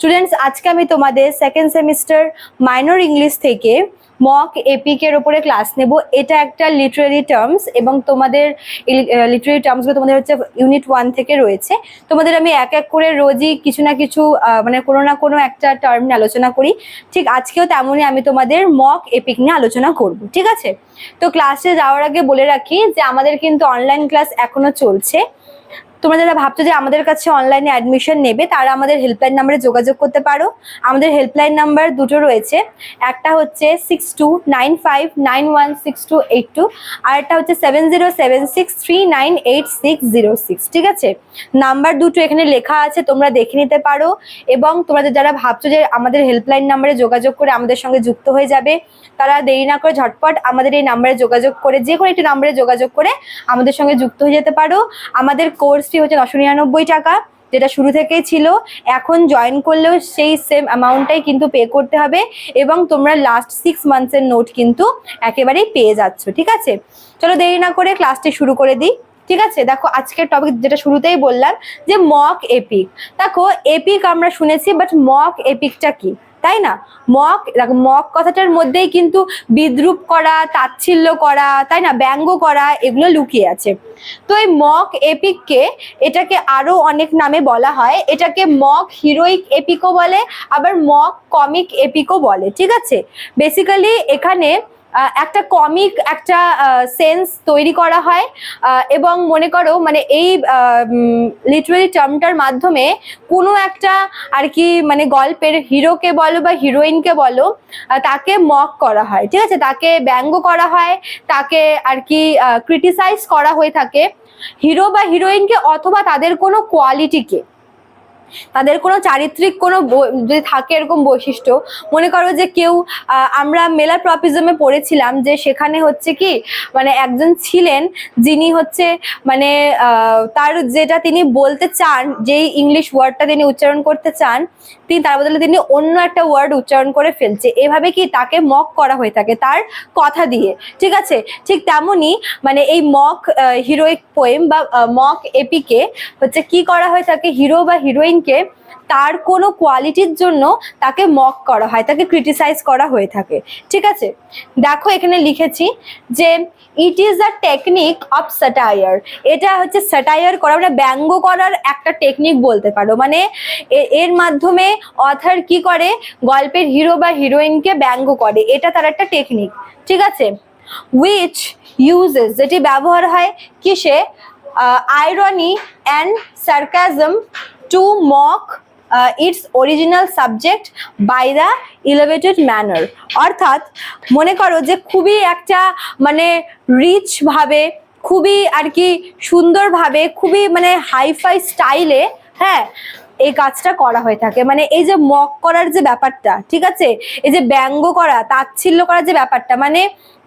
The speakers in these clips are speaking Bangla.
students আজকে আমি তোমাদের সেকেন্ড সেমিস্টার মাইনর ইংলিশ থেকে মক এপিকের ওপরে ক্লাস নেব। এটা একটা লিটারারি টার্মস এবং তোমাদের লিটারারি টার্মসগুলো তোমাদের হচ্ছে ইউনিট ওয়ান থেকে রয়েছে। তোমাদের আমি এক এক করে রোজই কিছু না কিছু মানে কোনো না কোনো একটা টার্ম নিয়ে আলোচনা করি। ঠিক আজকেও তেমনই আমি তোমাদের মক এপিক নিয়ে আলোচনা করব, ঠিক আছে? তো ক্লাসে যাওয়ার আগে বলে রাখি যে আমাদের কিন্তু অনলাইন ক্লাস এখনও চলছে। তোমরা যারা ভাবছ যে আমাদের কাছে অনলাইনে অ্যাডমিশন নেবে, তারা আমাদের হেল্পলাইন নাম্বারে যোগাযোগ করতে পারো। আমাদের হেল্পলাইন নাম্বার দুটো রয়েছে। একটা হচ্ছে six two nine five nine one six two eight two আর একটা হচ্ছে seven zero seven six three nine eight six zero six ঠিক আছে? নাম্বার দুটো এখানে লেখা আছে, তোমরা দেখে নিতে পারো। এবং তোমাদের যারা ভাবছ যে আমাদের হেল্পলাইন নাম্বারে যোগাযোগ করে আমাদের সঙ্গে যুক্ত হয়ে যাবে, তারা দেরি না করে ঝটপট আমাদের এই নাম্বারে যোগাযোগ করে, যে কোনো একটি নাম্বারে যোগাযোগ করে আমাদের সঙ্গে যুক্ত হয়ে যেতে পারো। আমাদের কোর্সটি হচ্ছে নশো নিরানব্বই টাকা, যেটা শুরু থেকেই ছিল। এখন জয়েন করলেও সেই সেম অ্যামাউন্টটাই কিন্তু পে করতে হবে এবং তোমরা লাস্ট সিক্স মান্থসের নোট কিন্তু একেবারেই পেয়ে যাচ্ছ, ঠিক আছে? চলো দেরি না করে ক্লাসটি শুরু করে দিই, ঠিক আছে? দেখো, আজকের টপিক যেটা শুরুতেই বললাম যে মক এপিক দেখো এপিক আমরা শুনেছি বাট মক এপিকটা কি? তাই না? মক, দেখো, মক কথাটার মধ্যেই কিন্তু বিদ্রুপ করা, তাচ্ছিল্য করা, তাই না? ব্যঙ্গ করা, এগুলো লুকিয়ে আছে। তো এই মক এপিককে এটাকে আরও অনেক নামে বলা হয়। এটাকে মক হিরোইক এপিকও বলে, আবার মক কমিক এপিকও বলে, ঠিক আছে? বেসিক্যালি এখানে একটা কমিক একটা সেন্স তৈরি করা হয়। এবং মনে করো মানে এই লিটারারি টার্মটার মাধ্যমে কোনো একটা আর কি মানে গল্পের হিরোকে বলো বা হিরোইনকে বলো তাকে মক করা হয়, ঠিক আছে? তাকে ব্যঙ্গ করা হয়, তাকে আর কি ক্রিটিসাইজ করা হয়ে থাকে। হিরো বা হিরোইনকে অথবা তাদের কোনো কোয়ালিটিকে তাদের কোনো চারিত্রিক কোনো যদি থাকে এরকম বৈশিষ্ট্য, মনে করো যে কেউ আমরা মেলা প্রপিজমে পড়েছিলাম যে সেখানে হচ্ছে কি মানে একজন ছিলেন যিনি হচ্ছে মানে তার যেটা তিনি বলতে চান, যেই ইংলিশ ওয়ার্ডটা তিনি উচ্চারণ করতে চান, তিনি তার বদলে তিনি অন্য একটা ওয়ার্ড উচ্চারণ করে ফেলছে। এভাবে কি তাকে মক করা হয়ে থাকে তার কথা দিয়ে? ঠিক আছে? ঠিক তেমনই মানে এই মক হিরোইক পোয়েম বা মক এপিকে হচ্ছে কি করা হয়ে থাকে? হিরো বা হিরোইনকে তার কোনো কোয়ালিটির জন্য তাকে মক করা হয়, তাকে ক্রিটিসাইজ করা হয়ে থাকে। ঠিক আছে? দেখো এখানে লিখেছি যে it is a technique of satire এটা হচ্ছে স্যাটায়ার করা মানে ব্যঙ্গ করার একটা টেকনিক বলতে পারো। মানে এর মাধ্যমে অথার কি করে? গল্পের হিরো বা হিরোইনকে ব্যঙ্গ করে। এটা তার একটা টেকনিক ঠিক আছে? উইচ ইউজেস যেটি ব্যবহার হয় কিসে? Irony and sarcasm to mock its original subject by the elevated manner অর্থাৎ, মনে করো যে খুবই একটা মানে রিচ ভাবে, খুবই আর কি সুন্দরভাবে খুবই মানে হাইফাই স্টাইলে হ্যাঁ এই কাজটা করা হয়ে থাকে। মানে এই যে মক করার যে ব্যাপারটা, ঠিক আছে? এই যে ব্যঙ্গ করা, তাচ্ছিল্য করার যে ব্যাপারটা মানে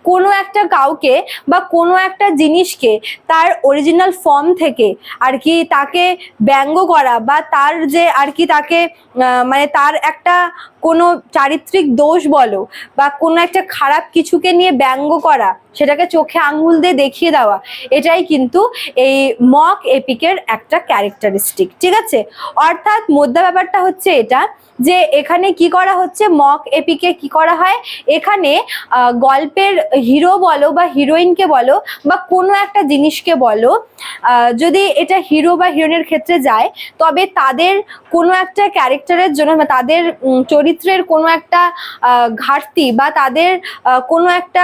কোনো একটা কাউকে বা কোনো একটা জিনিসকে তার অরিজিনাল ফর্ম থেকে আর কি তাকে ব্যঙ্গ করা বা তার যে আর কি তাকে মানে তার একটা কোনো চারিত্রিক দোষ বলো বা কোনো একটা খারাপ কিছুকে নিয়ে ব্যঙ্গ করা সেটাকে চোখে আঙুল দিয়ে দেখিয়ে দেওয়া। এটাই কিন্তু এই মক এপিকের একটা ক্যারেক্টারিস্টিক ঠিক আছে? অর্থাৎ মোদ্দা ব্যাপারটা হচ্ছে এটা যে এখানে কি করা হচ্ছে? মক এপিকে কি করা হয়? এখানে গল্পের হিরো বলো বা হিরোইনকে বলো বা কোনো একটা জিনিসকে বলো যদি এটা হিরো বা হিরোইনের ক্ষেত্রে যায়, তবে তাদের কোনো একটা ক্যারেক্টারের জন্য তাদের চরিত্রের কোনো একটা ঘাটতি বা তাদের কোনো একটা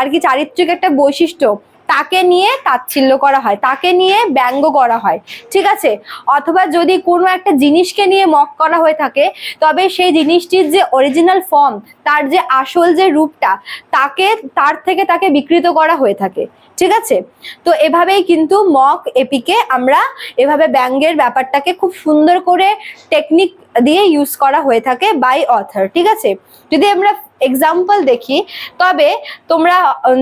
আর কি চারিত্রিক একটা বৈশিষ্ট্য। তাকে নিয়ে তাচ্ছিল্য করা হয়, তাকে নিয়ে ব্যঙ্গ করা হয়, ঠিক আছে? অথবা যদি কোনো একটা জিনিসকে নিয়ে মক করা হয়ে থাকে, তবে সেই জিনিসটির যে অরিজিনাল ফর্ম তার যে আসল যে রূপটা, তাকে, তার থেকে তাকে বিকৃত করা হয়ে থাকে, ঠিক আছে? তো এভাবেই কিন্তু মক এপিকে আমরা এভাবে ব্যঙ্গের ব্যাপারটাকে খুব সুন্দর করে টেকনিক দিয়ে ইউজ করা হয়ে থাকে বাই অথার ঠিক আছে? যদি আমরা এক্সাম্পল দেখি। তবে তোমরা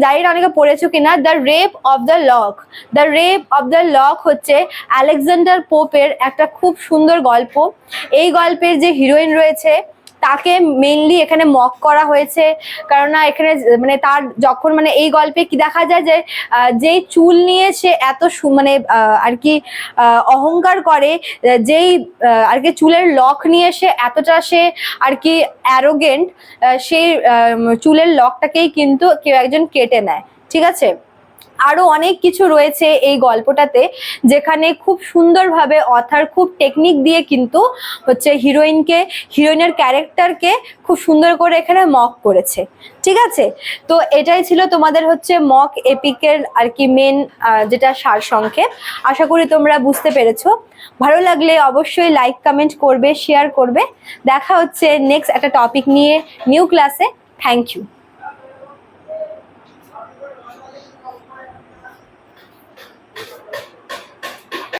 জানি না অনেকে পড়েছো কিনা the rape of the lock the rape of the lock হচ্ছে আলেকজান্ডার পোপের একটা খুব সুন্দর গল্প। এই গল্পের যে হিরোইন রয়েছে তাকে মেনলি এখানে মক করা হয়েছে। কারণ না, এখানে মানে তার যখন মানে এই গল্পে কি দেখা যায় যে যেই চুল নিয়ে সে এত মানে আর কি অহংকার করে, যেই আর কি চুলের লক নিয়ে সে এতটা সে, আর কি অ্যারোগেন্ট সেই চুলের লকটাকেই কিন্তু কেউ একজন কেটে নেয়। ঠিক আছে? আরও অনেক কিছু রয়েছে এই গল্পটাতে, যেখানে খুব সুন্দরভাবে অথার খুব টেকনিক দিয়ে কিন্তু হচ্ছে হিরোইনকে হিরোইনের ক্যারেক্টারকে খুব সুন্দর করে এখানে মক করেছে। ঠিক আছে? তো এটাই ছিল তোমাদের হচ্ছে মক এপিকের আর কি মেন যেটা সার সংক্ষেপ। আশা করি তোমরা বুঝতে পেরেছ। ভালো লাগলে অবশ্যই লাইক কমেন্ট করবে শেয়ার করবে। দেখা হচ্ছে নেক্সট একটা টপিক নিয়ে নিউ ক্লাসে থ্যাংক ইউ